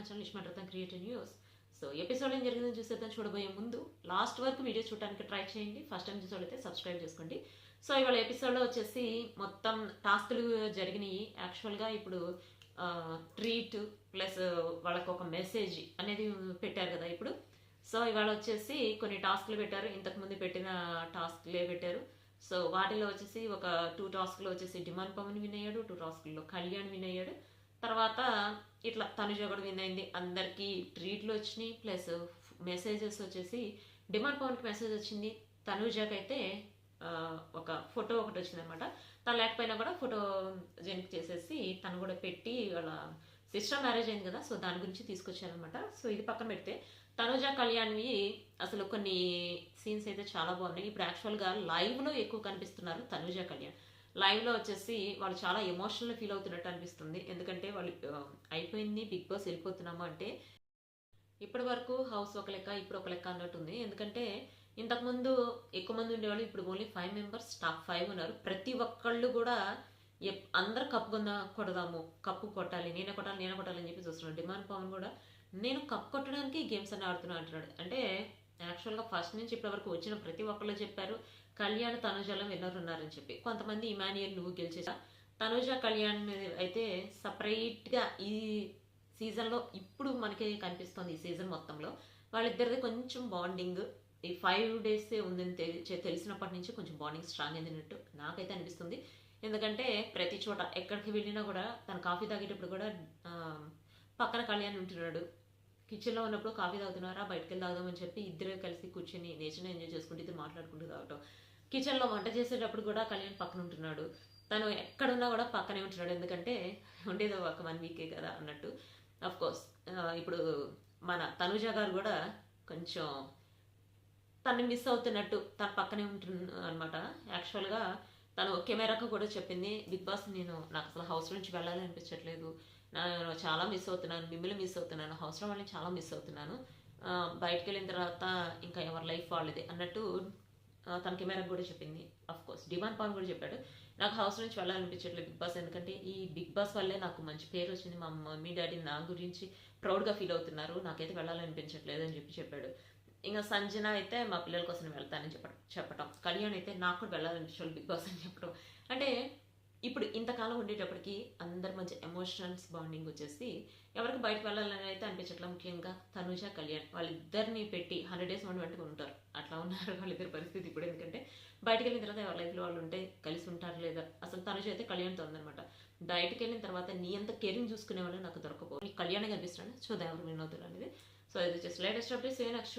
My channel creative news so episode ఏం జరిగిందో చూసేద్దాం చూడబోయే ముందు లాస్ట్ వరకు వీడియో చూడడానికి ట్రై చేయండి. ఫస్ట్ టైం చూసేవాళ్ళైతే సబ్స్క్రైబ్ చేసుకోండి. సో ఇవాళ ఎపిసోడ్లో వచ్చేసి మొత్తం టాస్క్లు జరిగినాయి. యాక్చువల్గా ఇప్పుడు ట్రీట్ ప్లస్ వాళ్ళకు ఒక మెసేజ్ అనేది పెట్టారు కదా ఇప్పుడు. సో ఇవాళ వచ్చేసి కొన్ని టాస్క్లు పెట్టారు. ఇంతకుముందు పెట్టిన టాస్క్లే పెట్టారు. సో వాటిలో వచ్చేసి ఒక టూ టాస్క్లో వచ్చేసి డిమాండ్ పవన్ విన్ అయ్యాడు టూ టాస్క్లో కళ్యాణ్ విన్ అయ్యాడు తర్వాత ఇట్లా తనుజ కూడా విన్ అయింది. అందరికీ ట్రీట్లు వచ్చినాయి. ప్లస్ మెసేజెస్ వచ్చేసి డిమాండ్ పవన్కి మెసేజ్ వచ్చింది. తనుజకి అయితే ఒక ఫోటో ఒకటి వచ్చింది అనమాట తను లేకపోయినా కూడా ఫోటో జెనిక్ చేసేసి తను కూడా పెట్టి వాళ్ళ సిస్టర్ మ్యారేజ్ అయింది కదా సో దాని గురించి తీసుకొచ్చారనమాట సో ఇది పక్కన పెడితే తనుజ కళ్యాణ్వి అసలు కొన్ని సీన్స్ అయితే చాలా బాగున్నాయి. ఇప్పుడు యాక్చువల్గా లైవ్లో ఎక్కువ కనిపిస్తున్నారు తనుజ కళ్యాణ్. లైవ్లో వచ్చేసి వాళ్ళు చాలా ఎమోషనల్ ఫీల్ అవుతున్నట్టు అనిపిస్తుంది. ఎందుకంటే వాళ్ళు అయిపోయింది బిగ్ బాస్ వెళ్ళిపోతున్నాము అంటే ఇప్పటి వరకు హౌస్ ఒక లెక్క ఇప్పుడు ఒక లెక్క అన్నట్టుంది ఎందుకంటే ఇంతకుముందు ఎక్కువ మంది ఉండేవాళ్ళు ఇప్పుడు only five members top five ఉన్నారు. ప్రతి ఒక్కళ్ళు కూడా అందరు కప్పు కొందా కొడదాము కప్పు కొట్టాలి నేనే కొట్టాలి నేనే కొట్టాలి అని చెప్పి చూస్తున్నాడు డిమాండ్ పవన్ కూడా నేను కప్పు కొట్టడానికి గేమ్స్ అన్ని ఆడుతున్నా అంటున్నాడు. అంటే యాక్చువల్గా ఫస్ట్ నుంచి ఇప్పటి వరకు వచ్చిన ప్రతి ఒక్కళ్ళు చెప్పారు కళ్యాణ్ తనుజలో విన్నర్ ఉన్నారని చెప్పి. కొంతమంది ఇమానియల్ నువ్వు గెలిచేసా. తనుజ కళ్యాణ్ అయితే సపరేట్గా ఈ సీజన్లో ఇప్పుడు మనకి కనిపిస్తుంది ఈ సీజన్ మొత్తంలో. వాళ్ళిద్దరిది కొంచెం బాండింగ్ ఈ ఫైవ్ డేస్ ఉందని తెలి- తెలిసినప్పటి నుంచి కొంచెం బాండింగ్ స్ట్రాంగ్ అయినట్టు నాకైతే అనిపిస్తుంది. ఎందుకంటే ప్రతి చోట ఎక్కడికి వెళ్ళినా కూడా తను కాఫీ తాగేటప్పుడు కూడా పక్కన కళ్యాణ్ ఉంటున్నాడు. కిచెన్లో ఉన్నప్పుడు కాఫీ తాగుతున్నారా? బయటకు వెళ్ళి తాగుదామని చెప్పి ఇద్దరు కలిసి కూర్చొని నేచర్ని ఎంజాయ్ చేసుకుంటూ ఇద్దరు మాట్లాడుకుంటూ తాగటం కిచెన్లో వంట చేసేటప్పుడు కూడా కళ్యాణ్ పక్కన ఉంటున్నాడు. తను ఎక్కడున్నా కూడా పక్కనే ఉంటున్నాడు. ఎందుకంటే ఉండేది ఒక వన్ వీకే కదా అన్నట్టు. అఫ్ కోర్స్ ఇప్పుడు మన తనుజ గారు కూడా కొంచెం తను మిస్ అవుతున్నట్టు తన పక్కనే ఉంటున్న అనమాట యాక్చువల్గా తను కెమెరాకు కూడా చెప్పింది బిగ్ బాస్ నేను నాకు అసలు హౌస్ నుంచి వెళ్ళాలని అనిపించట్లేదు. నేను చాలా మిస్ అవుతున్నాను మిమ్మల్ని మిస్ అవుతున్నాను హౌస్లో వాళ్ళని చాలా మిస్ అవుతున్నాను. బయటకు బయటికి వెళ్ళిన తర్వాత ఇంకా ఎవరి లైఫ్ వాళ్ళది అన్నట్టు తన కెమెరాకు కూడా చెప్పింది. అఫ్ కోర్స్ డిమాండ్ పాన్ కూడా చెప్పాడు. నాకు హౌస్ నుంచి వెళ్ళాలనిపించట్లేదు బిగ్ బాస్ ఎందుకంటే ఈ బిగ్ బాస్ వల్లే నాకు మంచి పేరు వచ్చింది. మా మమ్మీ డాడీ నా గురించి ప్రౌడ్గా ఫీల్ అవుతున్నారు. నాకైతే వెళ్ళాలనిపించట్లేదు అని చెప్పి చెప్పాడు. ఇంకా సంజన అయితే మా పిల్లల కోసం వెళ్తానని చెప్పడం చెప్పటం. కళ్యాణ్ అయితే నాకు కూడా వెళ్ళాలనిపించాలి బిగ్ బాస్ అని చెప్పడం అంటే ఇప్పుడు ఇంతకాలం ఉండేటప్పటికి అందరి మధ్య ఎమోషనల్స్ బాండింగ్ వచ్చేసి ఎవరికి బయటకు వెళ్ళాలని అయితే అనిపించట్లా ముఖ్యంగా తనుజ కళ్యాణ్ వాళ్ళిద్దరిని పెట్టి హండ్రెడ్ డేస్ వన్ వెంటనే ఉంటారు. అట్లా ఉన్నారు వాళ్ళిద్దరి పరిస్థితి ఇప్పుడు ఎందుకంటే బయటకు వెళ్ళిన తర్వాత ఎవరి లైఫ్లో వాళ్ళు ఉంటే కలిసి ఉంటారు లేదా? అసలు తనుజ అయితే కళ్యాణ్తో ఉందన్నమాట. బయటకు వెళ్ళిన తర్వాత నీ అంత కేరింగ్ చూసుకునే వాళ్ళు నాకు దొరకపో నీ కళ్యాణ్ కనిపిస్తాను చూద్దాం ఎవరు విన్ అవుతారు అనేది. సో ఇది జస్ట్ లేటెస్ట్ అప్డేట్స్ నెక్స్ట్